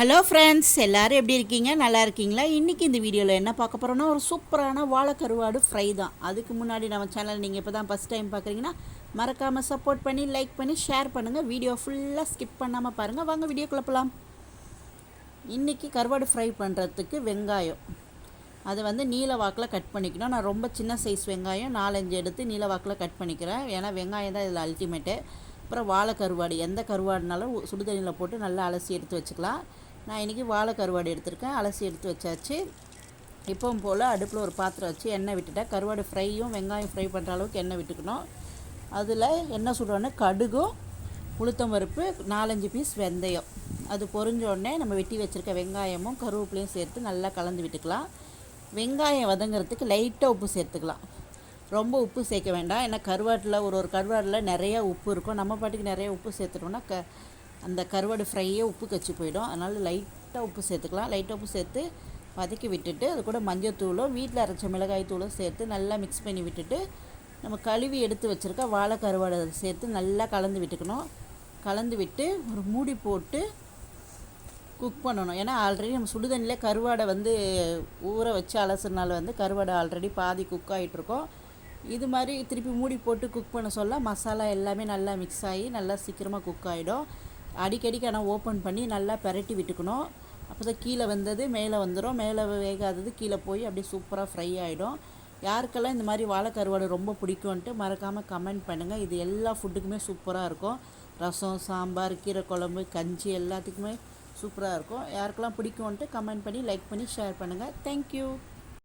Hello friends எல்லாரும் எப்படி இருக்கீங்க? நல்லா இருக்கீங்களா? இன்றைக்கி இந்த வீடியோவில் என்ன பார்க்க போகிறோன்னா ஒரு சூப்பரான வாழைக்கருவாடு ஃப்ரை தான். அதுக்கு முன்னாடி நம்ம சேனல் நீங்கள் இப்போ தான் ஃபஸ்ட் டைம் பார்க்குறீங்கன்னா மறக்காமல் சப்போர்ட் பண்ணி லைக் பண்ணி ஷேர் பண்ணுங்கள் வீடியோ ஃபுல்லாக ஸ்கிப் பண்ணாமல் பாருங்கள் வாங்க வீடியோ குழப்பலாம் இன்றைக்கி கருவாடு ஃப்ரை பண்ணுறதுக்கு வெங்காயம். அதை வந்து நீல வாக்கில் கட் பண்ணிக்கணும். நான் ரொம்ப சின்ன சைஸ் வெங்காயம் நாலஞ்சு எடுத்து நீல வாக்கில் கட் பண்ணிக்கிறேன். ஏன்னா வெங்காயம் தான் இதில் அல்டிமேட்டு அப்புறம் வாழை கருவாடு எந்த கருவாடுனாலும் சுடுதண்ணியில் போட்டு நல்லா அலசி எடுத்து வச்சுக்கலாம். நான் இன்றைக்கி வாழை கருவாடு எடுத்திருக்கேன். அலசி எடுத்து வச்சாச்சு. இப்போவும் போல் அடுப்பில் ஒரு பாத்திரம் வச்சு எண்ணெய் விட்டுட்டேன். கருவாடு ஃப்ரையும் வெங்காயம் ஃப்ரை பண்ணுற அளவுக்கு எண்ணெய் விட்டுக்கணும். அதில் எண்ணெய் சொல்கிறோன்னா கடுகும் உளுத்தம் பருப்பு நாலஞ்சு பீஸ் வெந்தயம். அது பொறிஞ்சோடனே நம்ம வெட்டி வச்சுருக்க வெங்காயமும் கருவேப்பிலையும் சேர்த்து நல்லா கலந்து விட்டுக்கலாம். வெங்காயம் வதங்கிறதுக்கு லைட்டாக உப்பு சேர்த்துக்கலாம். ரொம்ப உப்பு சேர்க்க வேண்டாம். ஏன்னா கருவாட்டில் ஒரு ஒரு கருவாட்டில் நிறைய உப்பு இருக்கும். நம்ம பாட்டுக்கு நிறைய உப்பு சேர்த்துட்டோம்னா க அந்த கருவாடு ஃப்ரையே உப்பு கச்சி போயிடும். அதனால் லைட்டாக உப்பு சேர்த்துக்கலாம். லைட்டாக உப்பு சேர்த்து வதக்கி விட்டுட்டு அது கூட மஞ்சத்தூளும் வீட்டில் அரைச்ச மிளகாய் தூளும் சேர்த்து நல்லா மிக்ஸ் பண்ணி விட்டுட்டு நம்ம கழுவி எடுத்து வச்சுருக்க வாழை கருவாடை சேர்த்து நல்லா கலந்து விட்டுக்கணும். கலந்து விட்டு ஒரு மூடி போட்டு குக் பண்ணணும். ஏன்னா ஆல்ரெடி நம்ம சுடுதண்ணியில் கருவாடை வந்து ஊற வச்சு அலசுனால வந்து கருவாடை ஆல்ரெடி பாதி குக் ஆகிட்ருக்கோம் இது மாதிரி திருப்பி மூடி போட்டு குக் பண்ண சொல்ல மசாலா எல்லாமே நல்லா மிக்ஸ் ஆகி நல்லா சீக்கிரமாக குக் ஆகிடும் அடிக்கடிக்கு ஆனால் ஓப்பன் பண்ணி நல்லா பெரட்டி விட்டுக்கணும். அப்போ தான் கீழே வந்தது மேலே வந்துடும் மேலே வேகாதது கீழே போய் அப்படியே சூப்பராக ஃப்ரை ஆகிடும் யாருக்கெல்லாம் இந்த மாதிரி வாழைக்கருவாடு ரொம்ப பிடிக்கும்ன்ட்டு மறக்காமல் கமெண்ட் பண்ணுங்கள் இது எல்லா ஃபுட்டுக்குமே சூப்பராக இருக்கும். ரசம் சாம்பார் கீரை குழம்பு கஞ்சி எல்லாத்துக்குமே சூப்பராக இருக்கும். யாருக்கெல்லாம் பிடிக்கும்ன்ட்டு கமெண்ட் பண்ணி லைக் பண்ணி ஷேர் பண்ணுங்கள் தேங்க்யூ